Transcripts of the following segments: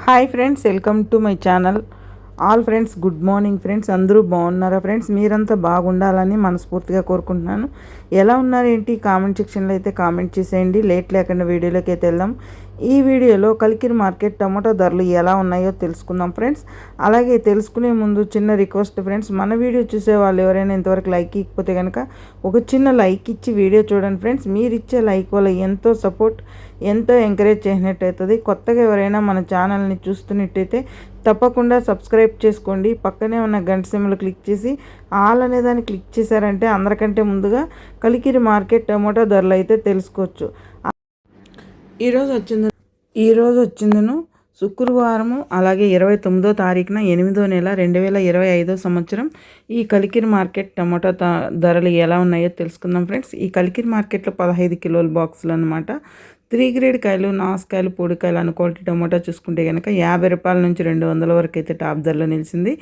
Hi friends welcome to my channel. All friends good morning friends. అందరూ బాగున్నారా friends? మీరంతా బాగుండాలని మనస్ఫూర్తిగా కోరుకుంటున్నాను. ఎలా ఉన్నారు ఏంటి? కామెంట్ సెక్షన్లో అయితే కామెంట్ చేసేయండి. లేట్ లేకుండా వీడియోలోకి అయితే వెళ్దాం. ఈ వీడియోలో కలికిరి మార్కెట్ టమాటో ధరలు ఎలా ఉన్నాయో తెలుసుకుందాం ఫ్రెండ్స్. అలాగే తెలుసుకునే ముందు చిన్న రిక్వెస్ట్ ఫ్రెండ్స్. మన వీడియో చూసే వాళ్ళు ఎవరైనా ఇంతవరకు లైక్ ఇకపోతే కనుక ఒక చిన్న లైక్ ఇచ్చి వీడియో చూడండి ఫ్రెండ్స్. మీరు ఇచ్చే లైక్ వల్ల ఎంతో సపోర్ట్ ఎంతో ఎంకరేజ్ చేసినట్టు అవుతుంది కొత్తగా ఎవరైనా మన ఛానల్ని చూస్తున్నట్టయితే తప్పకుండా సబ్స్క్రైబ్ చేసుకోండి. పక్కనే ఉన్న గంట సిమ్లు క్లిక్ చేసి ఆల్ అనే దాన్ని క్లిక్ చేశారంటే అందరికంటే ముందుగా కలికిరి మార్కెట్ టమోటా ధరలు అయితే తెలుసుకోవచ్చు. ఈరోజు వచ్చింది ఈరోజు వచ్చిందను శుక్రవారము అలాగే ఇరవై తొమ్మిదో తారీఖున ఎనిమిదో నెల రెండు వేల ఇరవై ఐదో సంవత్సరం. ఈ కలికిరి మార్కెట్ టమాటో ధరలు ఎలా ఉన్నాయో తెలుసుకుందాం ఫ్రెండ్స్. ఈ కలికిరి మార్కెట్లో పదహైదు కిలోల బాక్సులు అనమాట త్రీ గ్రేడ్ కాయలు నాసుకాయలు పొడికాయలు అన్న క్వాలిటీ టమాటా చూసుకుంటే కనుక యాభై రూపాయల నుంచి రెండు వందల వరకు అయితే టాప్ ధరలో నిలిచింది.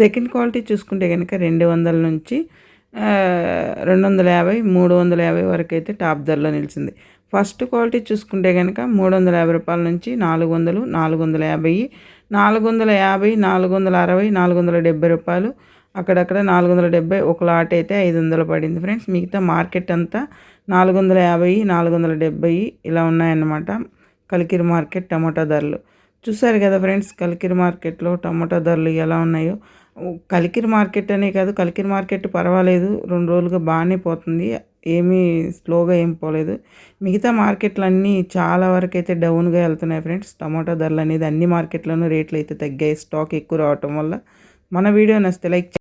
సెకండ్ క్వాలిటీ చూసుకుంటే కనుక రెండు వందల నుంచి రెండు వందల యాభై మూడు వందల యాభై వరకు అయితే టాప్ ధరలో నిలిచింది. ఫస్ట్ క్వాలిటీ చూసుకుంటే కనుక మూడు వందల యాభై రూపాయల నుంచి నాలుగు వందలు నాలుగు వందల యాభై నాలుగు వందల యాభై నాలుగు వందల అరవై నాలుగు వందల డెబ్బై రూపాయలు. అక్కడక్కడ నాలుగు వందల డెబ్బై ఒక లాట్ అయితే ఐదు వందలు పడింది ఫ్రెండ్స్. మిగతా మార్కెట్ అంతా నాలుగు వందల యాభై నాలుగు వందల డెబ్బై ఇలా ఉన్నాయన్నమాట. కలికిరి మార్కెట్ టమాటా ధరలు. చూసారు కదా ఫ్రెండ్స్ కలికిరి మార్కెట్లో టమాటా ధరలు ఎలా ఉన్నాయో. కలికిరి మార్కెట్ అనే కాదు కలికిరి మార్కెట్ పర్వాలేదు. రెండు రోజులుగా బాగానే పోతుంది. ఏమీ స్లోగా ఏం పోలేదు. మిగతా మార్కెట్లన్నీ చాలా వరకు అయితే డౌన్గా వెళ్తున్నాయి ఫ్రెండ్స్. టమాటో ధరలు అనేది అన్ని మార్కెట్లోనూ రేట్లు అయితే తగ్గాయి. స్టాక్ ఎక్కువ రావటం వల్ల. మన వీడియో నచ్చితే లైక్